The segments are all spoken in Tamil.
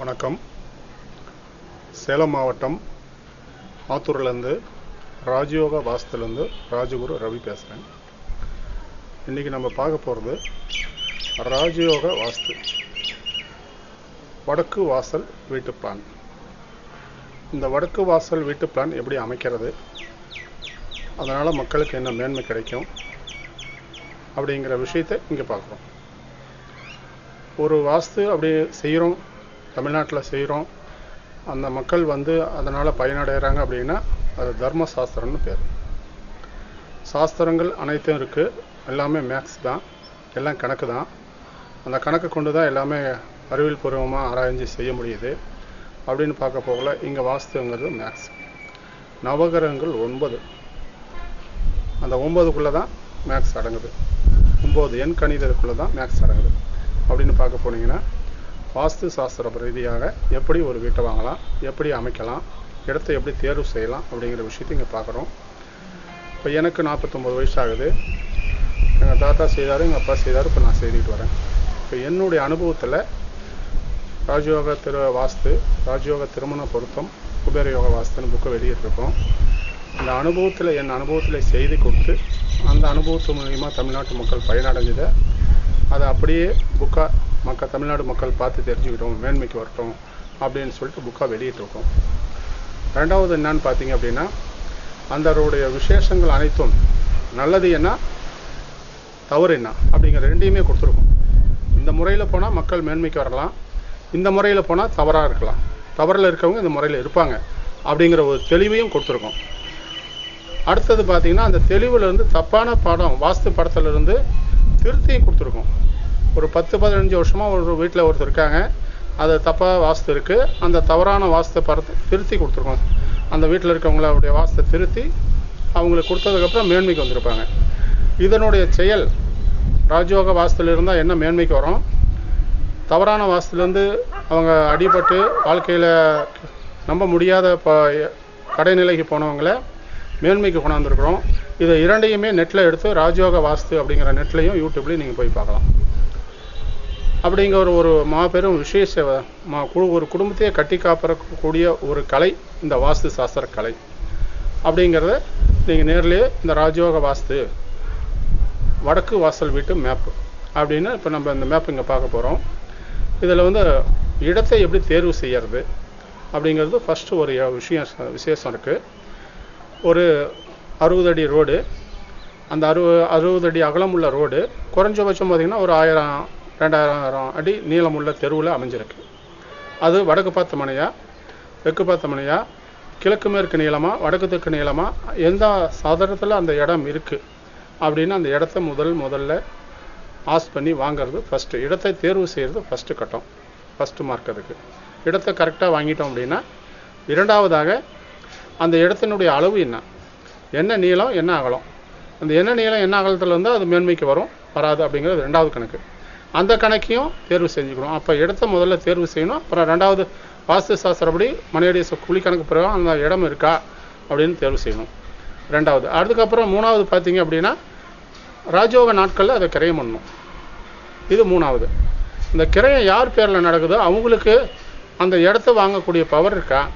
வணக்கம். சேலம் மாவட்டம் ஆத்தூர்லேருந்து ராஜயோக வாசத்துலேருந்து ராஜகுரு ரவி பேசுகிறேன் இன்றைக்கி நம்ம பார்க்க போகிறது ராஜயோக வாஸ்து வடக்கு வாசல் வீட்டு பிளான் இந்த வடக்கு வாசல் வீட்டு பிளான் எப்படி அமைக்கிறது? அதனால் மக்களுக்கு என்ன மேன்மை கிடைக்கும்? அப்படிங்கிற விஷயத்தை இங்கே பார்க்குறோம். ஒரு வாஸ்து அப்படி செய்கிறோம் தமிழ்நாட்டில் செய்கிறோம் அந்த மக்கள் வந்து அதனால் பயனடைகிறாங்க அப்படின்னா அது தர்ம சாஸ்திரம்னு பேர். சாஸ்திரங்கள் அனைத்தும் இருக்குது எல்லாமே மேக்ஸ் தான். எல்லாம் கணக்கு தான். அந்த கணக்கு கொண்டு தான் எல்லாமே அறிவியல் பூர்வமாக ஆராய்ஞ்சு செய்ய முடியுது. அப்படின்னு பார்க்க போகல இங்கே வாஸ்துங்கிறது மேக்ஸ் நவகிரகங்கள் ஒன்பது. அந்த ஒம்பதுக்குள்ளே தான் மேக்ஸ் அடங்குது. ஒம்பது எண் கணிதத்துக்குள்ளே தான் மேக்ஸ் அடங்குது. அப்படின்னு பார்க்க போனீங்கன்னா வாஸ்து சாஸ்திர ரீதியாக எப்படி ஒரு வீட்டை வாங்கலாம் எப்படி அமைக்கலாம் இடத்தை எப்படி தேர்வு செய்யலாம் அப்படிங்கிற விஷயத்தை இங்கே பார்க்குறோம். இப்போ எனக்கு நாற்பத்தொம்பது வயசு ஆகுது எங்கள் தாத்தா செய்தார் எங்கள் அப்பா செய்தார் இப்போ நான் செய்துக்கிட்டு வரேன். இப்போ என்னுடைய அனுபவத்தில் ராஜயோக திரு வாஸ்து ராஜயோக திருமண பொருத்தம் குபேர யோக வாஸ்துன்னு புக்கை வெளியிட்டிருக்கோம். இந்த அனுபவத்தில் என் அனுபவத்தில் செய்து கொடுத்து அந்த அனுபவத்து மூலிமா தமிழ்நாட்டு மக்கள் பயனடைஞ்சதை அதை அப்படியே புக்காக மக்கள் தமிழ்நாடு மக்கள் பார்த்து தெரிஞ்சுக்கிட்டோம் மேன்மைக்கு வரட்டும் அப்படின்னு சொல்லிட்டு புக்காக வெளியிட்டிருக்கோம் ரெண்டாவது என்னன்னு பார்த்தீங்க அப்படின்னா அந்தருடைய விசேஷங்கள் அனைத்தும் நல்லது என்ன தவறு என்ன அப்படிங்கிற ரெண்டையுமே கொடுத்துருக்கோம். இந்த முறையில் போனால் மக்கள் மேன்மைக்கு வரலாம் இந்த முறையில் போனால் தவறாக இருக்கலாம். தவறில் இருக்கவங்க இந்த முறையில் இருப்பாங்க அப்படிங்கிற ஒரு தெளிவையும் கொடுத்துருக்கோம். அடுத்தது பார்த்திங்கன்னா அந்த தெளிவுலேருந்து தப்பான பாடம் வாஸ்து படத்துலேருந்து திருத்தியும் கொடுத்துருக்கோம். ஒரு பத்து பதினஞ்சு வருஷமாக ஒரு வீட்டில் ஒருத்தர் இருக்காங்க. அது தப்பாக வாஸ்து இருக்குது அந்த தவறான வாஸ்து படத்தை திருத்தி கொடுத்துருக்கோம். அந்த வீட்டில் இருக்கவங்களுடைய வாஸ்தை திருத்தி அவங்களுக்கு கொடுத்ததுக்கப்புறம் மேன்மைக்கு வந்திருப்பாங்க. இதனுடைய செயல் ராஜயோக வாஸ்துல இருந்தால் என்ன மேன்மைக்கு வரும்? தவறான வாஸ்துலேருந்து அவங்க அடிபட்டு வாழ்க்கையில் நம்ப முடியாத ப கடைநிலைக்கு போனவங்கள மேன்மைக்கு கொண்டாந்துருக்குறோம். இதை இரண்டையுமே நெட்டில் எடுத்து ராஜயோக வாஸ்து அப்படிங்கிற நெட்லையும் யூடியூப்லேயும் நீங்கள் போய் பார்க்கலாம். அப்படிங்கிற ஒரு ஒரு மாபெரும் விசேஷ மா கு- ஒரு குடும்பத்தையே கட்டி காப்பறக்கூடிய ஒரு கலை இந்த வாஸ்து சாஸ்திர கலை. அப்படிங்கிறத நீங்கள் நேர்லேயே இந்த ராஜயோக வாஸ்து வடக்கு வாசல் வீட்டு மேப்பு அப்படின்னு இப்போ நம்ம இந்த மேப் இங்கே பார்க்க போகிறோம் இதில் வந்து இடத்தை எப்படி தேர்வு செய்யறது அப்படிங்கிறது ஃபஸ்ட்டு ஒரு விஷயம் விசேஷம் இருக்குது ஒரு அறுபது அடி ரோடு அந்த அறு அறுபது அடி அகலமுள்ள ரோடு குறைஞ்சபட்சம் பார்த்திங்கன்னா ஒரு ஆயிரம் ரெண்டாயிரம் அடி நீளமுள்ள தெருவில் அமைஞ்சிருக்கு. அது வடக்கு பார்த்த மனையா தெற்கு பார்த்த மனையா கிழக்கு மேற்கு நீளமாக வடக்கு தெற்கு நீளமாக எந்த சாதனத்தில் அந்த இடம் இருக்குது அப்படின்னு அந்த இடத்த முதல் முதல்ல ஆஸ் பண்ணி வாங்குறது ஃபஸ்ட்டு இடத்தை தேர்வு செய்கிறது ஃபஸ்ட்டு கட்டம் ஃபஸ்ட்டு மார்க் அதுக்கு. இடத்தை கரெக்டாக வாங்கிட்டோம் அப்படின்னா இரண்டாவதாக அந்த இடத்தினுடைய அளவு என்ன? என்ன நீளம் என்ன அகலம்? அந்த என்ன நீளம் என்ன அகலத்தில் இருந்தால் அது மேன்மைக்கு வரும் வராது அப்படிங்கிறது ரெண்டாவது கணக்கு. அந்த கணக்கையும் தேர்வு செஞ்சுக்கணும். அப்போ இடத்த முதல்ல தேர்வு செய்யணும். அப்புறம் ரெண்டாவது வாஸ்து சாஸ்திரப்படி மனையடி குழி கணக்கு பிறகு அந்த இடம் இருக்கா அப்படின்னு தேர்வு செய்யணும். ரெண்டாவது. அதுக்கப்புறம் மூணாவது பார்த்தீங்க அப்படின்னா ராஜோக நாட்களில் அதை கிரயம் பண்ணணும். இது மூணாவது. இந்த கிரயம் யார் பேரில் நடக்குதோ அவங்களுக்கு அந்த இடத்த வாங்கக்கூடிய பவர் இருக்கா?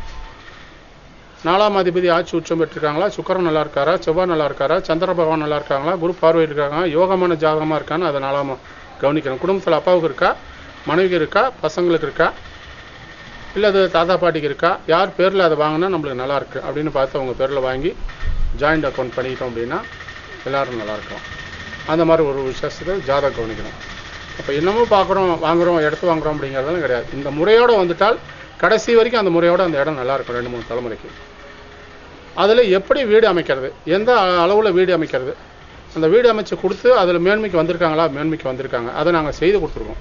நாலாம் அதிபதி ஆட்சி உச்சம் பெற்றிருக்காங்களா? சுக்கரன் நல்லா இருக்காரா? செவ்வாய் நல்லா இருக்காரா? சந்திர பகவான் நல்லா இருக்காங்களா? குரு பார்வை இருக்காங்க யோகமான ஜாதகமாக இருக்கான்னு அதை நாலாம கவனிக்கணும் குடும்பத்தில் அப்பாவுக்கு இருக்கா? மனைவிக்கு இருக்கா? பசங்களுக்கு இருக்கா? இல்லை அது தாத்தா பாட்டிக்கு இருக்கா? யார் பேரில் அதை வாங்கினா நம்மளுக்கு நல்லாயிருக்கு அப்படின்னு பார்த்து அவங்க பேரில் வாங்கி ஜாயிண்ட் அக்கௌண்ட் பண்ணிக்கிட்டோம் அப்படின்னா எல்லாரும் நல்லாயிருக்கும் அந்த மாதிரி ஒரு விசேஷத்தை ஜாதகம் கவனிக்கணும். அப்போ என்னமோ பார்க்குறோம் வாங்குறோம் இடத்து வாங்குறோம் அப்படிங்கிறதெல்லாம் கிடையாது. இந்த முறையோடு வந்துட்டால் கடைசி வரைக்கும் அந்த முறையோட அந்த இடம் நல்லாயிருக்கும் ரெண்டு மூணு தலைமுறைக்கு. அதில் எப்படி வீடு அமைக்கிறது? எந்த அளவில் வீடு அமைக்கிறது? அந்த வீடு அமைச்சு கொடுத்து அதில் மேன்மைக்கு வந்திருக்காங்களா? மேன்மைக்கு வந்திருக்காங்க. அதை நாங்கள் செய்து கொடுத்துருக்கோம்.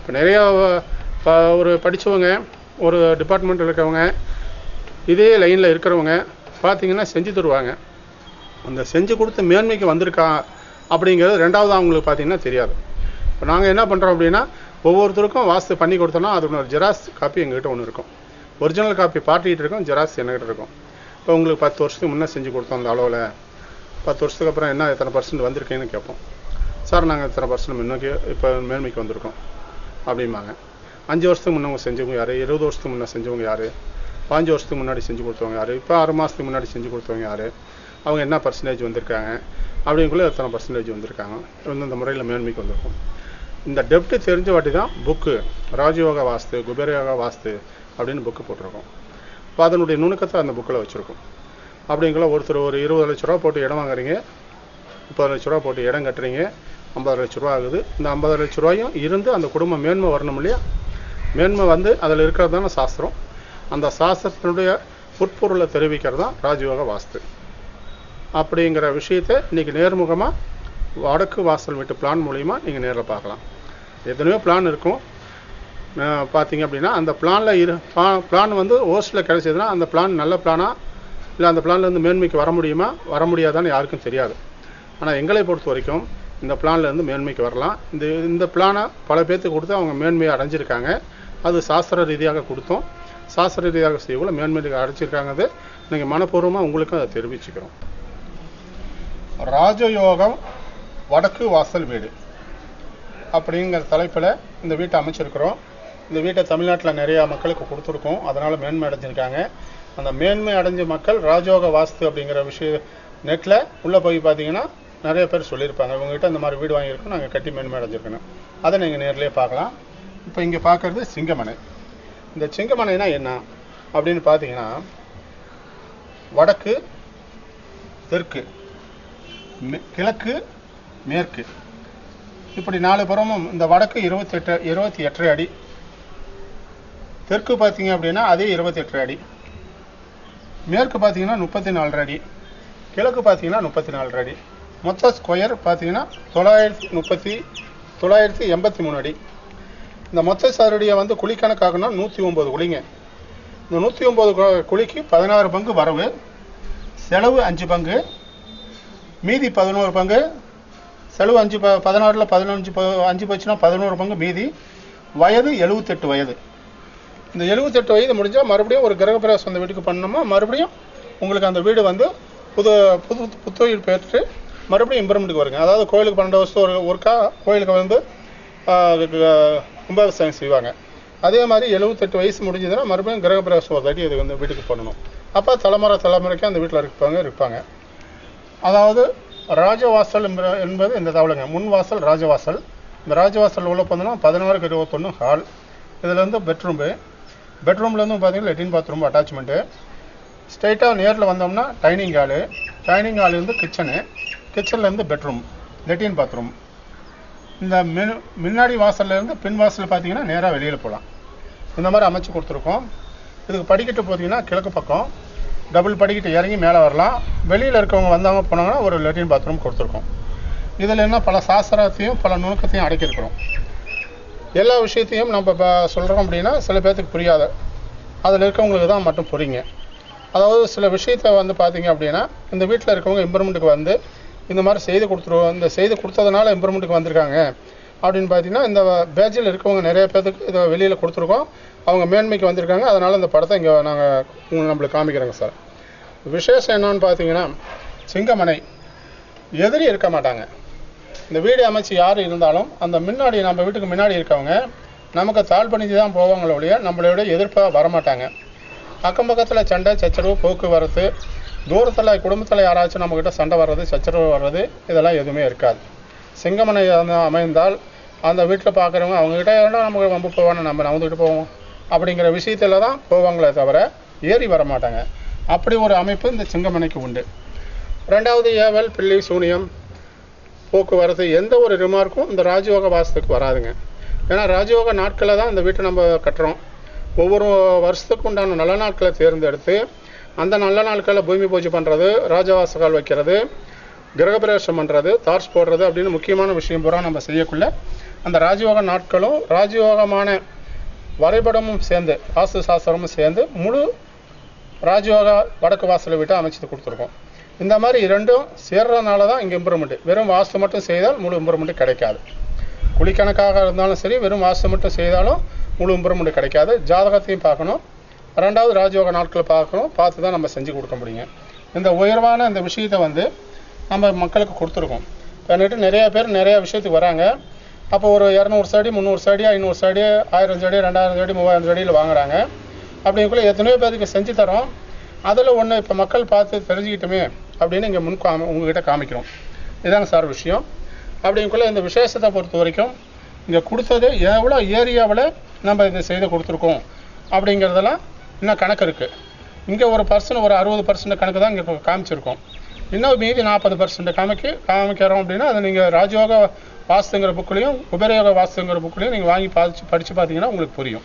இப்போ நிறையா ப- ஒரு படித்தவங்க ஒரு டிபார்ட்மெண்ட்டில் இருக்கிறவங்க இதே லைனில் இருக்கிறவங்க பார்த்தீங்கன்னா செஞ்சு தருவாங்க. அந்த செஞ்சு கொடுத்து மேன்மைக்கு வந்திருக்கா? அப்படிங்கிறது ரெண்டாவது அவங்களுக்கு பார்த்தீங்கன்னா தெரியாது. இப்போ நாங்கள் என்ன பண்ணுறோம் அப்படின்னா ஒவ்வொருத்தருக்கும் வாஸ்து பண்ணி கொடுத்தோன்னா அதோட ஒரு ஜெராக்ஸ் காப்பி எங்ககிட்ட ஒன்று இருக்கும். ஒரிஜினல் காப்பி பார்ட்டிகிட்டு இருக்கும் ஜெராக்ஸ் என்கிட்ட இருக்கும். இப்போ உங்களுக்கு பத்து வருஷத்துக்கு முன்னே செஞ்சு கொடுத்தோம் அந்த அளவில். பத்து வருஷத்துக்கு அப்புறம் என்ன எத்தனை பர்சன்ட் வந்திருக்கேன்னு கேட்போம். சார் நாங்கள் இத்தனை பர்சன்ட் முன்னோக்கி இப்போ மேன்மைக்கு வந்திருக்கோம் அப்படிம்பாங்க. அஞ்சு வருஷத்துக்கு முன்னவங்க செஞ்சவங்க யார்? இருபது வருஷத்துக்கு முன்னே செஞ்சவங்க யார்? பாஞ்சு வருஷத்துக்கு முன்னாடி செஞ்சு கொடுத்தவங்க யார்? இப்போ ஆறு மாதத்துக்கு முன்னாடி செஞ்சு கொடுத்தவங்க யார்? அவங்க என்ன பர்சன்டேஜ் வந்திருக்காங்க? அப்படிங்குள்ள எத்தனை பர்சன்டேஜ் வந்திருக்காங்க? வந்து இந்த முறையில் மேன்மைக்கு வந்திருக்கும். இந்த டெப்ட் தெரிஞ்ச வாட்டி தான் புக்கு ராஜயோக வாஸ்து குபேரயோக வாஸ்து அப்படின்னு புக்கு போட்டிருக்கோம். இப்போ அதனுடைய நுணுக்கத்தை அந்த புக்கில் வச்சுருக்கோம். அப்படிங்கிற ஒருத்தர் ஒரு இருபது லட்ச ரூபா போட்டு இடம் வாங்குறீங்க. முப்பது லட்ச ரூபா போட்டு இடம் கட்டுறீங்க. ஐம்பது லட்ச ரூபா ஆகுது. இந்த ஐம்பது லட்ச ரூபாயும் இருந்து அந்த குடும்பம் மேன்மை வரணும் இல்லையா? மேன்மை வந்து அதில் இருக்கிறது தானே சாஸ்திரம். அந்த சாஸ்திரத்தினுடைய உட்பொருளை தெரிவிக்கிறது தான் ராஜயோக வாஸ்து. அப்படிங்கிற விஷயத்தை இன்றைக்கி நேர்முகமாக வடக்கு வாசல் வீட்டு பிளான் மூலிமா நீங்கள் நேரில் பார்க்கலாம். எத்தனையோ பிளான் இருக்கும். பார்த்தீங்க அப்படின்னா அந்த பிளானில் இரு பிளான் வந்து ஓஸ்டில் கிடைச்சதுன்னா அந்த பிளான் நல்ல பிளானாக இல்லை அந்த பிளான்லேருந்து மேன்மைக்கு வர முடியுமா? வர முடியாதான்னு யாருக்கும் தெரியாது. ஆனால் எங்களை பொறுத்த வரைக்கும் இந்த பிளான்லேருந்து மேன்மைக்கு வரலாம். இந்த இந்த பிளானை பல பேர்த்துக்கு கொடுத்து அவங்க மேன்மையை அடைஞ்சிருக்காங்க. அது சாஸ்திர ரீதியாக கொடுத்தோம். சாஸ்திர ரீதியாக செய்யக்குள்ள மேன்மைக்கு அடைச்சிருக்காங்க நீங்கள் மனப்பூர்வமாக உங்களுக்கும் அதை தெரிவிச்சுக்கிறோம். ராஜயோகம் வடக்கு வாசல் வீடு அப்படிங்கிற தலைப்பில் இந்த வீட்டை அமைச்சிருக்கிறோம். இந்த வீட்டை தமிழ்நாட்டில் நிறையா மக்களுக்கு கொடுத்துருக்கோம். அதனால் மேன்மை அடைஞ்சிருக்காங்க. அந்த மேன்மை அடைஞ்ச மக்கள் ராஜோக வாஸ்து அப்படிங்கிற விஷய நெட்டில் உள்ளே போய் பார்த்தீங்கன்னா நிறைய பேர் சொல்லியிருப்பாங்க. இவங்ககிட்ட இந்த மாதிரி வீடு வாங்கியிருக்கோம் நாங்கள் கட்டி மேன்மை அடைஞ்சிருக்கணும் அதை நீங்கள் நேர்லேயே பார்க்கலாம். இப்போ இங்கே பார்க்குறது சிங்கமனை. இந்த சிங்கமனைனா என்ன? அப்படின்னு பார்த்தீங்கன்னா வடக்கு தெற்கு கிழக்கு மேற்கு. இப்படி நாலு புறமும் இந்த வடக்கு இருபத்தெட்டு இருபத்தி எட்டரை அடி. தெற்கு பார்த்தீங்க அப்படின்னா அதே இருபத்தெட்டு அடி. மேற்கு பார்த்தீங்கன்னா முப்பத்தி நாலு அடி கிழக்கு பார்த்தீங்கன்னா முப்பத்தி நாலு அடி மொத்த ஸ்கொயர் பார்த்தீங்கன்னா தொள்ளாயிரத்தி முப்பத்தி தொள்ளாயிரத்தி எண்பத்தி மூணு அடி. இந்த மொத்த சதுரடியை வந்து குழி கணக்காகனா நூற்றி ஒம்பது குழிங்க. இந்த நூற்றி ஒம்பது குழிக்கு பதினாறு பங்கு வரவு செலவு அஞ்சு பங்கு மீதி பதினோரு பங்கு செலவு அஞ்சு ப பதினாறில் பதினஞ்சு ப அஞ்சு போச்சுன்னா பதினோரு பங்கு மீதி வயது எழுபத்தெட்டு வயது. இந்த எழுபத்தெட்டு வயது முடிஞ்சால் மறுபடியும் ஒரு கிரகப்பிரவேசம் அந்த வீட்டுக்கு பண்ணோமா மறுபடியும் உங்களுக்கு அந்த வீடு வந்து புது புது புத்துயிர் பெற்று மறுபடியும் இம்ப்ரூவ்மெண்ட்டுக்கு வருங்க. அதாவது கோயிலுக்கு பன்னெண்டு வருஷம் ஒரு ஒருக்கா கோயிலுக்கு வந்து கும்பாபிஷேகம் செய்வாங்க. அதே மாதிரி எழுபத்தெட்டு வயசு முடிஞ்சதுன்னா மறுபடியும் கிரகப்பிரவேசம் ஒரு தாட்டி இது வந்து வீட்டுக்கு பண்ணணும். அப்போ தலைமுறை தலைமுறைக்கு அந்த வீட்டில் இருப்பாங்க இருப்பாங்க. அதாவது ராஜவாசல் என்ப- என்பது இந்த தவளைங்க. முன் வாசல் ராஜவாசல். இந்த ராஜவாசல் உள்ள போனோம்னா பதினாறுக்கு இருபத்தொன்று ஹால் இதில் வந்து பெட்ரூமு பெட்ரூம்லேருந்து பார்த்தீங்கன்னா லெட்டின் பாத்ரூம் அட்டாச்மெண்ட்டு ஸ்ட்ரைட்டாக நேரில் வந்தோம்னா dining hall dining hall kitchen கிச்சன்லேருந்து bedroom லெட்டின் பாத்ரூம் இந்த மின் முன்னாடி வாசல்லேருந்து பின் வாசல் பார்த்தீங்கன்னா நேராக வெளியில் போகலாம் இந்த மாதிரி அமைச்சு கொடுத்துருக்கோம். இதுக்கு படிக்கட்டு பார்த்தீங்கன்னா கிழக்கு பக்கம். டபுள் படிக்கட்டு இறங்கி மேலே வரலாம். வெளியில் இருக்கவங்க வந்தாங்க போனாங்கன்னா ஒரு லெட்டின் பாத்ரூம் கொடுத்துருக்கோம். இதில் என்ன பல சாஸ்திரத்தையும் பல நுணுக்கத்தையும் அடக்கியிருக்கிறோம். எல்லா விஷயத்தையும் நம்ம இப்போ சொல்கிறோம் அப்படின்னா சில பேர்த்துக்கு புரியாது. அதில் இருக்கவங்களுக்கு தான் மட்டும் புரியுங்க. அதாவது சில விஷயத்தை வந்து பார்த்தீங்க அப்படின்னா இந்த வீட்டில் இருக்கவங்க இம்ப்ரூவ்மெண்ட்டுக்கு வந்து இந்த மாதிரி செய்து கொடுத்துருவோம் இந்த செய்து கொடுத்ததுனால இம்ப்ரூவ்மெண்ட்டுக்கு வந்திருக்காங்க. அப்படின்னு பார்த்தீங்கன்னா இந்த பேட்சில் இருக்கவங்க நிறைய பேர்த்துக்கு இதை வெளியில் கொடுத்துருக்கோம். அவங்க மேன்மைக்கு வந்திருக்காங்க. அதனால் இந்த படத்தை இங்கே நாங்கள் நம்மளுக்கு காமிக்கிறோங்க சார். விசேஷம் என்னன்னு பார்த்தீங்கன்னா சிங்கமனை எதிரி இருக்க மாட்டாங்க. இந்த வீடு அமைச்சு யார் இருந்தாலும் அந்த முன்னாடி நம்ம வீட்டுக்கு முன்னாடி இருக்கவங்க நமக்கு தாழ் பணிஞ்சு தான் போவாங்களே ஒழிய நம்மளோட எதிர்ப்பாக வரமாட்டாங்க. அக்கம் பக்கத்தில் சண்டை சச்சரவு போக்குவரத்து தூரத்தில் குடும்பத்தில் யாராச்சும் நம்மக்கிட்ட சண்டை வர்றது சச்சரவு வர்றது இதெல்லாம் எதுவுமே இருக்காது. சிங்கமனை அமைந்தால் அந்த வீட்டில் பார்க்குறவங்க அவங்ககிட்ட ஏன்னா நமக்கு வம்பு போவானே நம்ம நவந்துக்கிட்டு போவோம்? அப்படிங்கிற விஷயத்துல தான் போவாங்களே தவிர ஏறி வர மாட்டாங்க அப்படி ஒரு அமைப்பு இந்த சிங்கமனைக்கு உண்டு. ரெண்டாவது ஏவல் பிள்ளை சூனியம் போக்குவரத்து எந்த ஒரு ரிமார்க்கும் இந்த ராஜயோக வாசத்துக்கு வராதுங்க. ஏன்னா ராஜயோக நாட்களில் தான் இந்த வீட்டை நம்ம கட்டுறோம். ஒவ்வொரு வருஷத்துக்கு உண்டான நல்ல நாட்களை தேர்ந்தெடுத்து அந்த நல்ல நாட்களில் பூமி பூஜை பண்ணுறது ராஜவாசகால் வைக்கிறது கிரகபிரவேசம் பண்ணுறது தார்ஸ் போடுறது அப்படின்னு முக்கியமான விஷயம் பூரா நம்ம செய்யக்குள்ள அந்த ராஜயோக நாட்களும் ராஜயோகமான வரைபடமும் சேர்ந்து வாஸ்து சாஸ்திரமும் சேர்ந்து முழு ராஜயோக வடக்கு வாசலை விட்டு அமைச்சு கொடுத்துருக்கோம். இந்த மாதிரி இரண்டும் சேர்றதுனால தான் இங்கே இம்ப்ரூவ்மெண்ட் வெறும் வாஸ்து மட்டும் செய்தால் முழு இம்ப்ரூவ்மெண்ட் கிடைக்காது. குழிக்கணக்காக இருந்தாலும் சரி வெறும் வாஸ்து மட்டும் செய்தாலும் முழு இம்ப்ரூவ்மெண்ட் கிடைக்காது. ஜாதகத்தையும் பார்க்கணும். ரெண்டாவது ராஜயோக நாட்களை பார்க்கணும். பார்த்து தான் நம்ம செஞ்சு கொடுக்க முடியுங்க இந்த உயர்வான இந்த விஷயத்தை வந்து நம்ம மக்களுக்கு கொடுத்துருக்கோம். பண்ணிட்டு நிறைய பேர் நிறைய விஷயத்துக்கு வராங்க. அப்போ ஒரு இரநூறு சடி முந்நூறு சடி ஐநூறு சடி ஆயிரம் சடி ரெண்டாயிரம் சடி மூவாயிரம் சடியில் வாங்குறாங்க. அப்படிங்குள்ள எத்தனையோ பேருக்கு செஞ்சு தரோம். அதில் ஒன்று இப்போ மக்கள் பார்த்து தெரிஞ்சுக்கிட்டுமே அப்படின்னு இங்கே முன் காம உங்ககிட்ட காமிக்கிறோம். இதாங்க சார் விஷயம். அப்படிங்குள்ள இந்த விசேஷத்தை பொறுத்த வரைக்கும் இங்கே கொடுத்தது எவ்வளோ ஏரியாவில் நம்ம இதை செய்து கொடுத்துருக்கோம் அப்படிங்கிறதெல்லாம் இன்னும் கணக்கு இருக்குது இங்கே ஒரு பர்சன் ஒரு அறுபது பர்சன்ட் கணக்கு தான் இங்கே காமிச்சிருக்கோம். இன்னும் மீதி நாற்பது பர்சன்ட் காமிக்கு காமிக்கிறோம் அப்படின்னா அதை நீங்கள் ராஜயோக வாஸ்துங்கிற புக்லேயும் உபரயோக வாஸ்துங்கிற புக்லேயும் நீங்கள் வாங்கி படித்து படித்து பார்த்தீங்கன்னா உங்களுக்கு புரியும்.